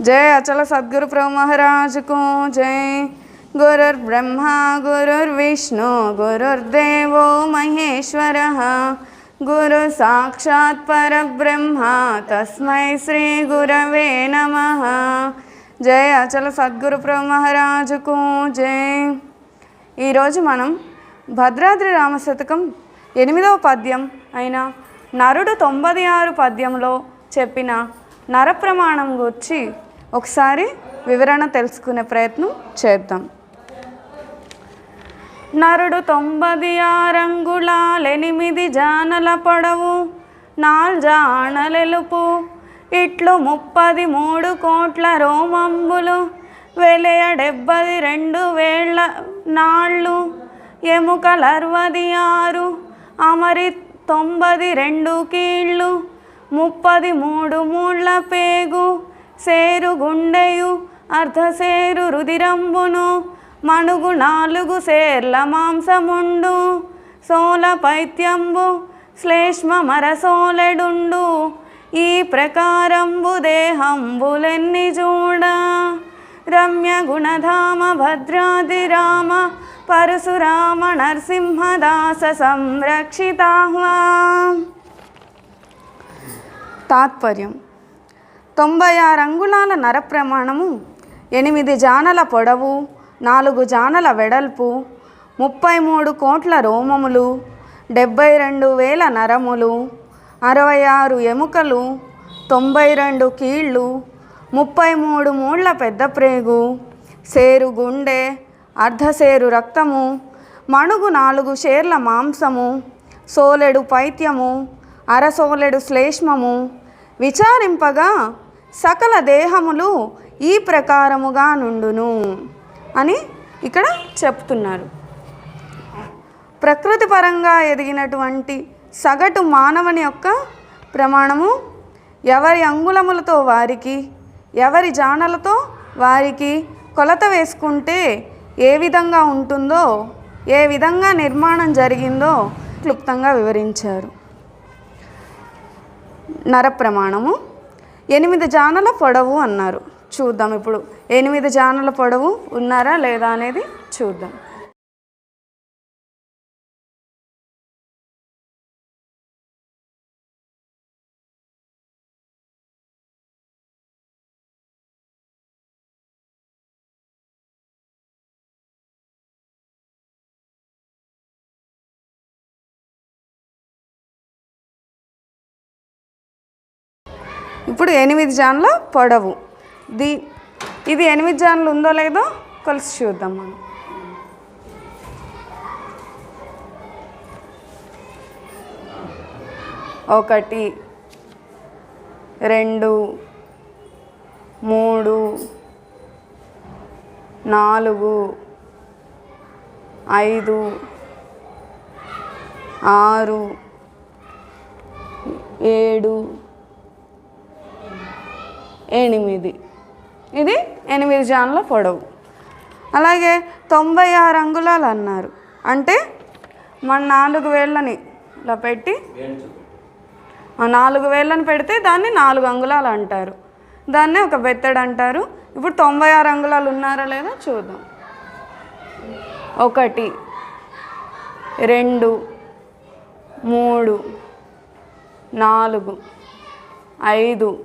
జయ అచల సద్గురు ప్రభు మహారాజుకు జయ. గురుర్ బ్రహ్మ గురుర్ విష్ణు గురుర్దేవో మహేశ్వర. గురు సాక్షాత్ పరబ్రహ్మ తస్మై శ్రీ గురవే నమ. జయ అచల సద్గురు ప్రభు మహారాజుకు జయ ఈరోజు మనం భద్రాద్రి రామశతకం ఎనిమిదవ పద్యం అయిన నరుడు తొంభై ఆరు పద్యంలో చెప్పిన నరప్రమాణం గురించి ఒకసారి వివరణ తెలుసుకునే ప్రయత్నం చేద్దాం. నరుడు తొంభది ఆరంగుళాలెనిమిది జానల పొడవు నాల్జాణలెలుపు ఇట్లు ముప్పది మూడు కోట్ల రోమంబులు వెలయ డెబ్బది రెండు వేళ్ళ నాళ్ళు ఎముకలర్వది ఆరు అమరి తొంభది రెండు కీళ్ళు ముప్పది మూడు మూళ్ళ పేగు సేరు గుండెయు అర్ధసేరు రుదిరంబును మణుగు నాలుగు సేర్ల మాంసముండు సోల పైత్యంబు శ్లేష్మ మరసోలెడుండు ఈ ప్రకారంబు దేహంబులెన్ని చూడ రమ్య గుణధామ భద్రాది రామ పరశురామ నరసింహదాస సంరక్షితాహ్వా. తాత్పర్యం. తొంభై ఆరు అంగుళాల నర ప్రమాణము ఎనిమిది జానల పొడవు నాలుగు జానల వెడల్పు ముప్పై మూడు కోట్ల రోమములు డెబ్బై రెండు వేల నరములు అరవై ఆరు ఎముకలు తొంభై రెండు కీళ్ళు ముప్పై మూడు మూళ్ళ పెద్ద ప్రేగు సేరు గుండె అర్ధసేరు రక్తము మణుగు నాలుగు షేర్ల మాంసము సోలెడు పైత్యము అరసోలెడు శ్లేష్మము. విచారింపగా సకల దేహములు ఈ ప్రకారముగా నుండును అని ఇక్కడ చెప్తున్నారు. ప్రకృతి పరంగా ఎదిగినటువంటి సగటు మానవుని యొక్క ప్రమాణము ఎవరి అంగుళములతో వారికి ఎవరి జానలతో వారికి కొలత వేసుకుంటే ఏ విధంగా ఉంటుందో ఏ విధంగా నిర్మాణం జరిగిందో క్లుప్తంగా వివరించారు. నర ప్రమాణము. ఎనిమిది జానల పొడవు అన్నారు. చూద్దాం ఇప్పుడు. ఎనిమిది జానల పొడవు ఉన్నారా లేదా అనేది చూద్దాం. ఇప్పుడు ఎనిమిది జాన్ల పొడవు. ది ఇది ఎనిమిది జాన్లు ఉందో లేదో కలిసి చూద్దాం మనం. ఒకటి రెండు మూడు నాలుగు ఐదు ఆరు ఏడు ఎనిమిది. ఇది ఎనిమిది జాన్ల పొడవు. అలాగే తొంభై ఆరు అంగుళాలు అన్నారు. అంటే మన నాలుగు వేళ్ళని ఇలా పెట్టి నాలుగు వేళ్ళని పెడితే దాన్ని నాలుగు అంగుళాలు అంటారు. దాన్ని ఒక బెత్తడు అంటారు. ఇప్పుడు తొంభై ఆరు అంగుళాలు ఉన్నారా లేదా చూద్దాం. ఒకటి రెండు మూడు నాలుగు ఐదు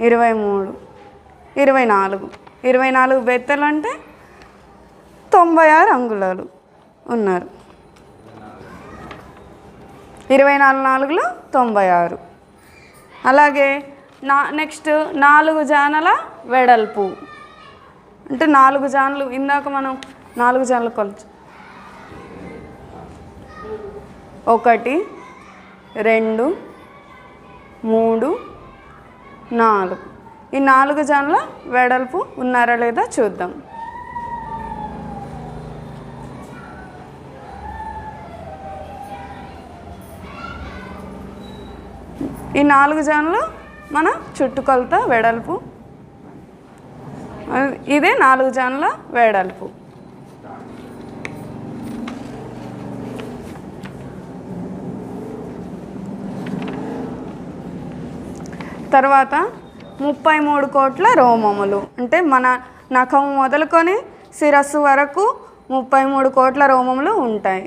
ఇరవై మూడు ఇరవై నాలుగు ఇరవై నాలుగు బెత్తలు అంటే తొంభై ఆరు అంగుళాలు ఉన్నారు. ఇరవై నాలుగు నాలుగులో తొంభై ఆరు అలాగే నా నెక్స్ట్ నాలుగు జానల వెడల్పు. అంటే నాలుగు జాన్లు ఇందాక మనం నాలుగు జాన్లు కొలుచు ఒకటి రెండు మూడు నాలుగు. ఈ నాలుగు జాన్ల వెడల్పు ఉన్నారా లేదా చూద్దాం. ఈ నాలుగు జాన్లు మన చుట్టుకొలత వెడల్పు. ఇదే నాలుగు జాన్ల వెడల్పు. తర్వాత ముప్పై మూడు కోట్ల రోమములు. అంటే మన నఖం మొదలుకొని శిరస్సు వరకు ముప్పై మూడు కోట్ల రోమములు ఉంటాయి.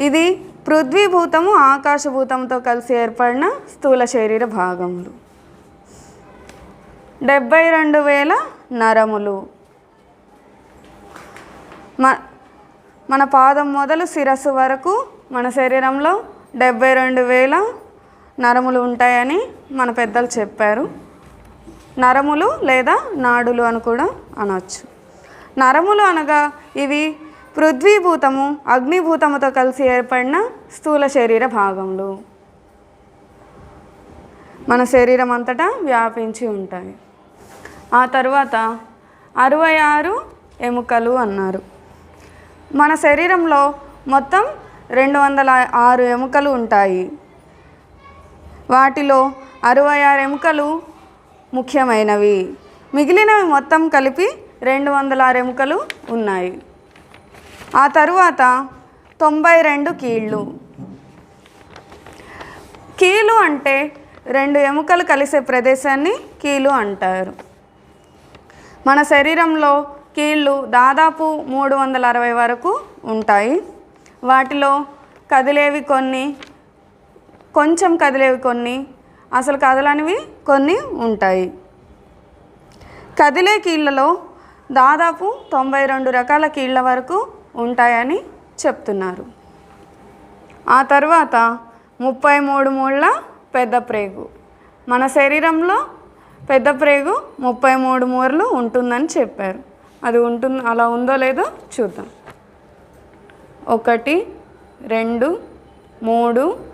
ఇది పృథ్వీభూతము ఆకాశభూతంతో కలిసి ఏర్పడిన స్థూల శరీర భాగములు. డెబ్బై రెండు వేల నరములు. మ మన పాదం మొదలు శిరస్సు వరకు మన శరీరంలో డెబ్బై రెండు వేల నరములు ఉంటాయని మన పెద్దలు చెప్పారు. నరములు లేదా నాడులు అని కూడా అనవచ్చు నరములు అనగా ఇవి పృథ్వీభూతము అగ్నిభూతముతో కలిసి ఏర్పడిన స్థూల శరీర భాగములు. మన శరీరం అంతటా వ్యాపించి ఉంటాయి. ఆ తర్వాత అరవై ఆరు ఎముకలు అన్నారు. మన శరీరంలో మొత్తం రెండు వందల ఆరు ఎముకలు ఉంటాయి. వాటిలో అరవై ఆరు ఎముకలు ముఖ్యమైనవి. మిగిలినవి మొత్తం కలిపి రెండు వందల ఆరు ఎముకలు ఉన్నాయి. ఆ తరువాత తొంభై రెండు కీళ్ళు. కీలు అంటే రెండు ఎముకలు కలిసే ప్రదేశాన్ని కీలు అంటారు. మన శరీరంలో కీళ్ళు దాదాపు మూడు వందల అరవై వరకు ఉంటాయి. వాటిలో కదిలేవి కొన్ని కొంచెం కదిలేవి కొన్ని అసలు కదలనివి కొన్ని ఉంటాయి. కదిలే కీళ్ళలో దాదాపు తొంభై రెండు రకాల కీళ్ళ వరకు ఉంటాయని చెప్తున్నారు. ఆ తర్వాత ముప్పై మూడు మూళ్ళ పెద్ద ప్రేగు. మన శరీరంలో పెద్ద ప్రేగు ముప్పై మూడు మూరలు ఉంటుందని చెప్పారు. అది ఉంటుంది అలా ఉందో లేదో చూద్దాం. ఒకటి రెండు మూడు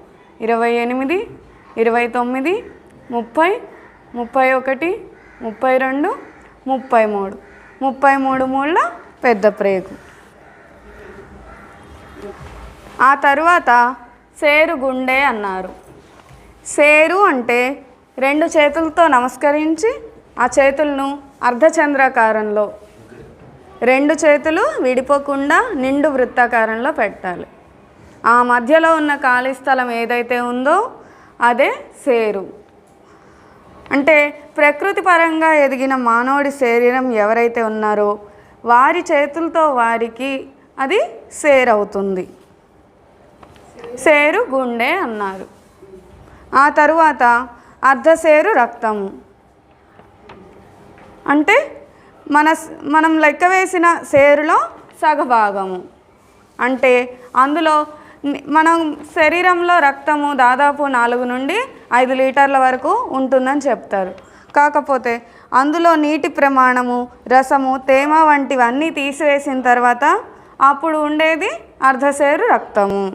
ఇరవై ఎనిమిది ఇరవై తొమ్మిది ముప్పై ముప్పై ఒకటి ముప్పై రెండు ముప్పై మూడు. ముప్పై మూడు మూళ్ళ పెద్ద ప్రేగు. ఆ తరువాత సేరు గుండె అన్నారు. సేరు అంటే రెండు చేతులతో నమస్కరించి ఆ చేతులను అర్ధచంద్రాకారంలో రెండు చేతులు విడిపోకుండా నిండు వృత్తాకారంలో పెట్టాలి. ఆ మధ్యలో ఉన్న ఖాళీ స్థలం ఏదైతే ఉందో అదే సేరు. అంటే ప్రకృతి పరంగా ఎదిగిన మానవుడి శరీరం ఎవరైతే ఉన్నారో వారి చేతులతో వారికి అది సేరవుతుంది. సేరు గుండె అన్నారు. ఆ తరువాత అర్ధసేరు రక్తము అంటే మన మనం లెక్క వేసిన సేరులో సగభాగము అంటే అందులో మనం శరీరంలో రక్తము దాదాపు నాలుగు నుండి ఐదు లీటర్ల వరకు ఉంటుందని చెప్తారు. కాకపోతే అందులో నీటి ప్రమాణము రసము తేమ వంటివన్నీ తీసివేసిన తర్వాత అప్పుడు ఉండేది అర్ధసేరు రక్తము.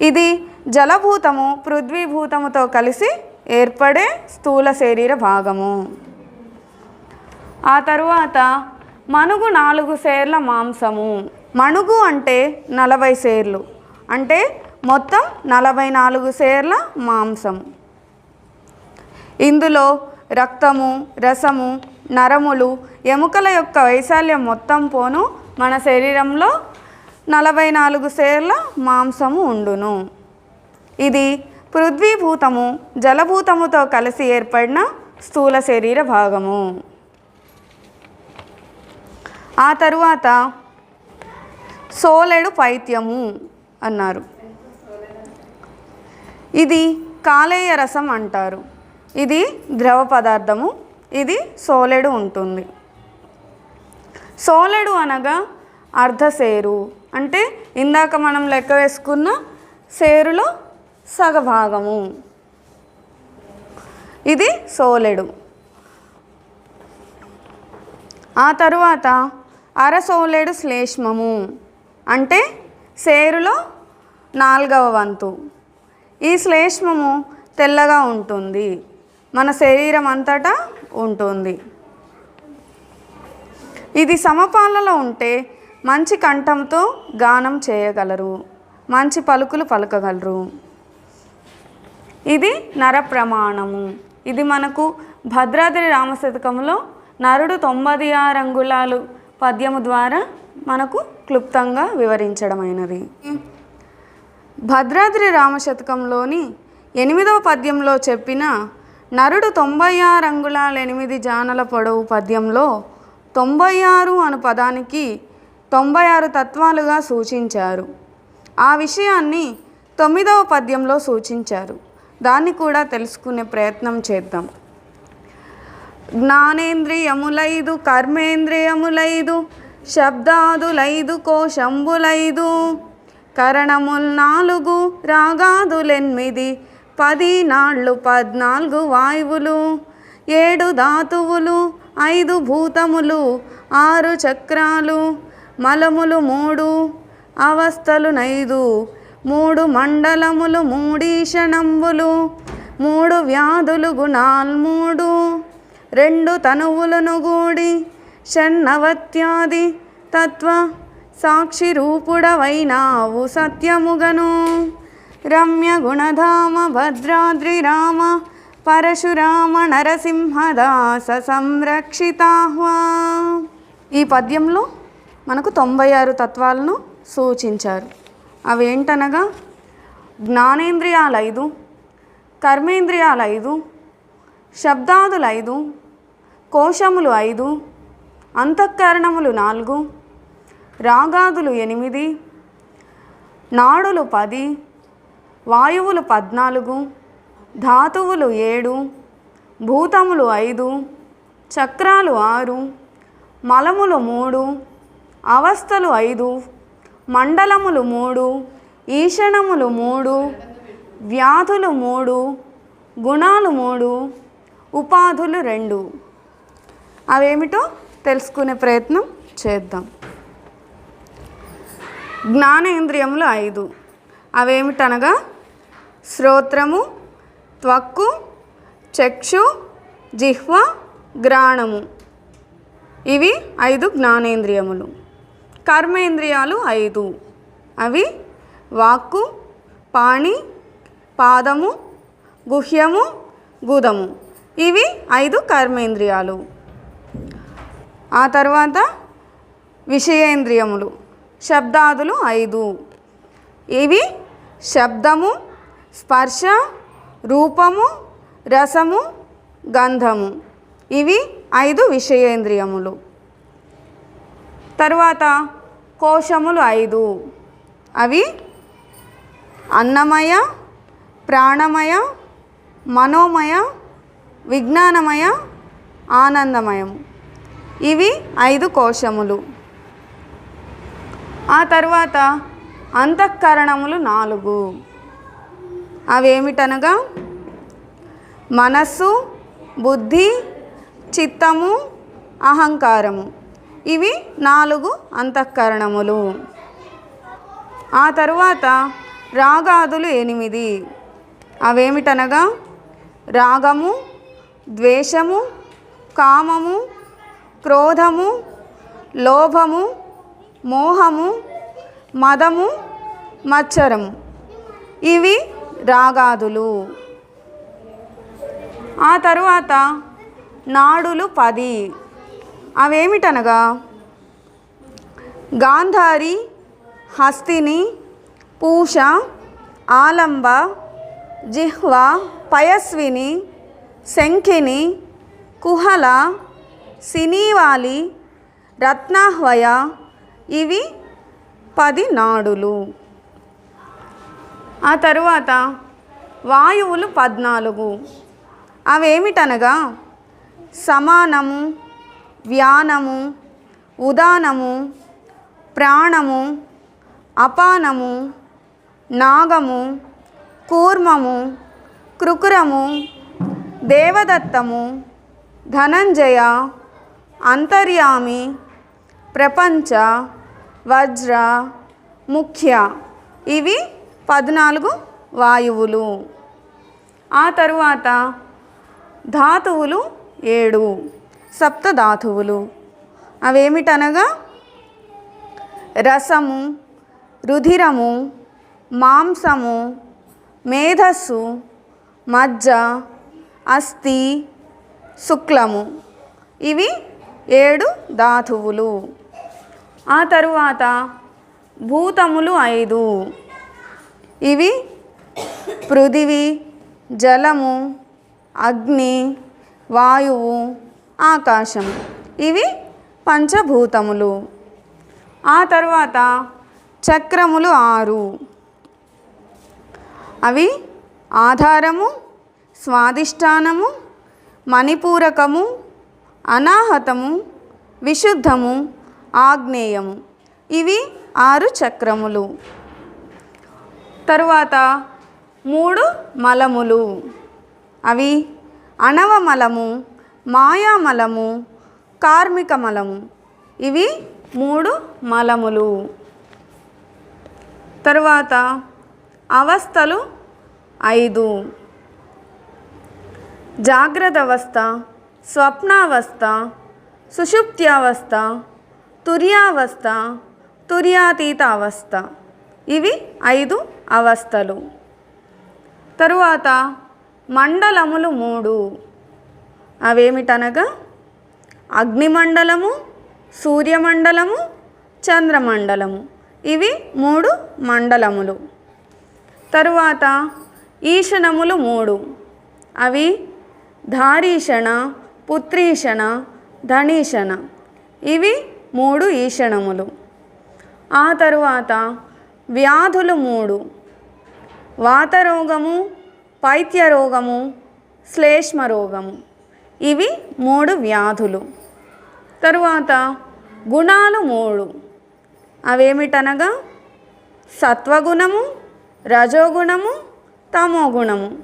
ఇది జలభూతము పృథ్వీభూతముతో కలిసి ఏర్పడే స్థూల శరీర భాగము. ఆ తరువాత మనుగు నాలుగు సేర్ల మాంసము. మణుగు అంటే నలభై సేర్లు అంటే మొత్తం నలభై నాలుగు సేర్ల మాంసం. ఇందులో రక్తము రసము నరములు ఎముకల యొక్క వైశాల్యం మొత్తం పోను మన శరీరంలో నలభై నాలుగు సేర్ల మాంసము ఉండును. ఇది పృథ్వీభూతము జలభూతముతో కలిసి ఏర్పడిన స్థూల శరీర భాగము. ఆ తరువాత సోలెడు పైత్యము. అన్నారు. ఇది కాలేయ రసం అంటారు. ఇది ద్రవ పదార్థము. ఇది సోలెడు ఉంటుంది. సోలెడు అనగా అర్ధసేరు అంటే ఇందాక మనం లెక్క వేసుకున్న సేరులో సగభాగము. ఇది సోలెడు. ఆ తరువాత అరసోలెడు శ్లేష్మము. అంటే సేరులో నాలుగవ వంతు. ఈ శ్లేష్మము తెల్లగా ఉంటుంది. మన శరీరం అంతటా ఉంటుంది. ఇది సమపాలలో ఉంటే మంచి కంఠంతో గానం చేయగలరు. మంచి పలుకులు పలకగలరు. ఇది నర ప్రమాణము ఇది మనకు భద్రాద్రి రామశతకంలో నరుడు తొంభై ఆరు అంగుళాలు పద్యము ద్వారా మనకు క్లుప్తంగా వివరించడమైనది. భద్రాద్రి రామశతకంలోని ఎనిమిదవ పద్యంలో చెప్పిన నరుడు తొంభై ఆరు అంగుళాల ఎనిమిది జానల పొడవు పద్యంలో తొంభై ఆరు అను పదానికి తొంభై ఆరు తత్వాలుగా సూచించారు. ఆ విషయాన్ని తొమ్మిదవ పద్యంలో సూచించారు. దాన్ని కూడా తెలుసుకునే ప్రయత్నం చేద్దాం. జ్ఞానేంద్రియములైదు కర్మేంద్రియములైదు శబ్దాదులైదు కోశంబులైదు. కరణముల్ నాలుగు రాగాదులెనిమిది. పది నాళ్ళు పద్నాలుగు వాయువులు. ఏడు ధాతువులు ఐదు భూతములు ఆరు చక్రాలు. మలములు మూడు అవస్థలు నైదు. మూడు మండలములు మూడీషణంబులు మూడు వ్యాధులు గుణాల్ మూడు రెండు తనువులను గూడి షణ్ణవత్యాది తత్వ సాక్షి రూపుడవైనావు సత్యముగను. రమ్య గుణధామ భద్రాద్రి రామ పరశురామ నరసింహదాస సంరక్షితాహ్వా. ఈ పద్యంలో మనకు తొంభై ఆరు తత్వాలను సూచించారు. అవేంటనగా జ్ఞానేంద్రియాలు ఐదు కర్మేంద్రియాలు ఐదు శబ్దాదులు ఐదు కోశములు ఐదు అంతఃకరణములు నాలుగు రాగాదులు ఎనిమిది నాడులు పది వాయువులు పద్నాలుగు ధాతువులు ఏడు భూతములు ఐదు చక్రాలు ఆరు మలములు మూడు అవస్థలు ఐదు మండలములు మూడు ఈషణములు మూడు వ్యాధులు మూడు గుణాలు మూడు ఉపాధులు రెండు. అవేమిటో తెలుసుకునే ప్రయత్నం చేద్దాం. జ్ఞానేంద్రియములు ఐదు. అవేమిటనగా? శ్రోత్రము త్వక్కు చక్షు జిహ్వ గ్రాణము ఇవి ఐదు జ్ఞానేంద్రియములు. కర్మేంద్రియాలు ఐదు. అవి వాక్కు పాణి పాదము గుహ్యము గుదము. ఇవి ఐదు కర్మేంద్రియాలు. ఆ తర్వాత విషయేంద్రియములు. శబ్దాదులు ఐదు. ఇవి శబ్దము స్పర్శ రూపము రసము గంధము. ఇవి ఐదు విషయేంద్రియములు. తర్వాత కోశములు ఐదు. అవి అన్నమయ ప్రాణమయ మనోమయ విజ్ఞానమయ ఆనందమయం. ఇవి ఐదు కోశములు. ఆ తర్వాత అంతఃకరణములు నాలుగు. అవేమిటనగా? మనస్సు బుద్ధి చిత్తము అహంకారము. ఇవి నాలుగు అంతఃకరణములు. ఆ తరువాత రాగాదులు ఎనిమిది. అవేమిటనగా? రాగము ద్వేషము కామము క్రోధము లోభము మోహము మదము మచ్చరము. ఇవి రాగాదులు. ఆ తరువాత నాడులు పది. అవేమిటనగా? గాంధారి హస్తిని పూష ఆలంబ జిహ్వ పయస్విని శంఖిని కుహల సినీవాలి రత్నాహ్వయ ఇవి పది నాడులు ఆ తరువాత వాయువులు పద్నాలుగు. అవేమిటనగా? సమానము వ్యానము ఉదానము ప్రాణము అపానము నాగము కూర్మము కృకురము దేవదత్తము ధనంజయ అంతర్యామి ప్రపంచ వజ్ర ముఖ్య. ఇవి పద్నాలుగు వాయువులు. ఆ తరువాత ధాతువులు ఏడు సప్తధాతువులు అవేమిటనగా? రసము రుధిరము మాంసము మేధస్సు మజ్జ అస్థి శుక్లము. ఇవి ఏడు ధాతువులు. ఆ తరువాత భూతములు ఐదు. ఇవి పృథివీ జలము అగ్ని వాయువు ఆకాశం. ఇవి పంచభూతములు. ఆ తర్వాత చక్రములు ఆరు. అవి ఆధారము స్వాదిష్టానము మణిపూరకము అనాహతము విశుద్ధము ఆగ్నేయము. ఇవి ఆరు చక్రములు. తరువాత మూడు మలములు. అవి అనవమలము మాయామలము కార్మిక మలము ఇవి మూడు మలములు. తరువాత అవస్థలు ఐదు. జాగ్రత్త అవస్థ స్వప్నావస్థ సుషుప్త్యావస్థ తుర్యావస్థ తుర్యాతీత అవస్థ ఇవి ఐదు అవస్థలు. తరువాత మండలములు మూడు. అవేమిటనగా? అగ్నిమండలము సూర్యమండలము చంద్రమండలము. ఇవి మూడు మండలములు. తరువాత ఈశనములు మూడు. అవి ధారీషణ పుత్రీషణ ధనీషణ. ఇవి మూడు ఈషణములు. ఆ తరువాత వ్యాధులు మూడు. వాతరోగము పైత్యరోగము శ్లేష్మ రోగము ఇవి మూడు వ్యాధులు. తరువాత గుణాలు మూడు. అవేమిటనగా? సత్వగుణము రజోగుణము తమోగుణము.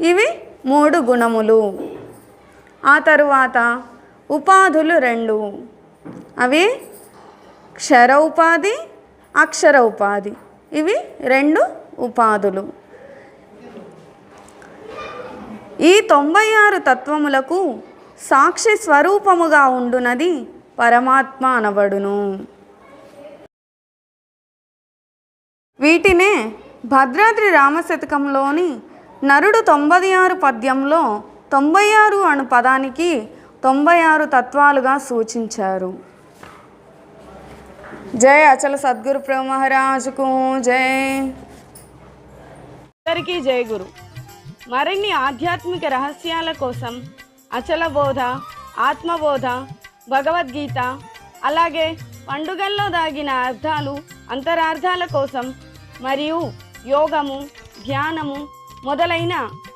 ఇవి మూడు గుణములు. ఆ తరువాత ఉపాధులు రెండు. అవి క్షర ఉపాధి అక్షర ఉపాధి. ఇవి రెండు ఉపాధులు. ఈ తొంభై ఆరు తత్వములకు సాక్షి స్వరూపముగా ఉండునది పరమాత్మ అనబడును. వీటినే భద్రాద్రి రామశతకంలోని నరుడు తొంభై ఆరు పద్యంలో తొంభై ఆరు అను పదానికి తొంభై ఆరు తత్వాలుగా సూచించారు. జై అచల సద్గురు ప్రభు మహారాజుకు జై. అందరికీ జై గురు. మరిన్ని ఆధ్యాత్మిక రహస్యాల కోసం అచల బోధ ఆత్మబోధ భగవద్గీత అలాగే పండుగల్లో దాగిన అర్థాలు అంతరార్థాల కోసం మరియు యోగము ధ్యానము మొదలైన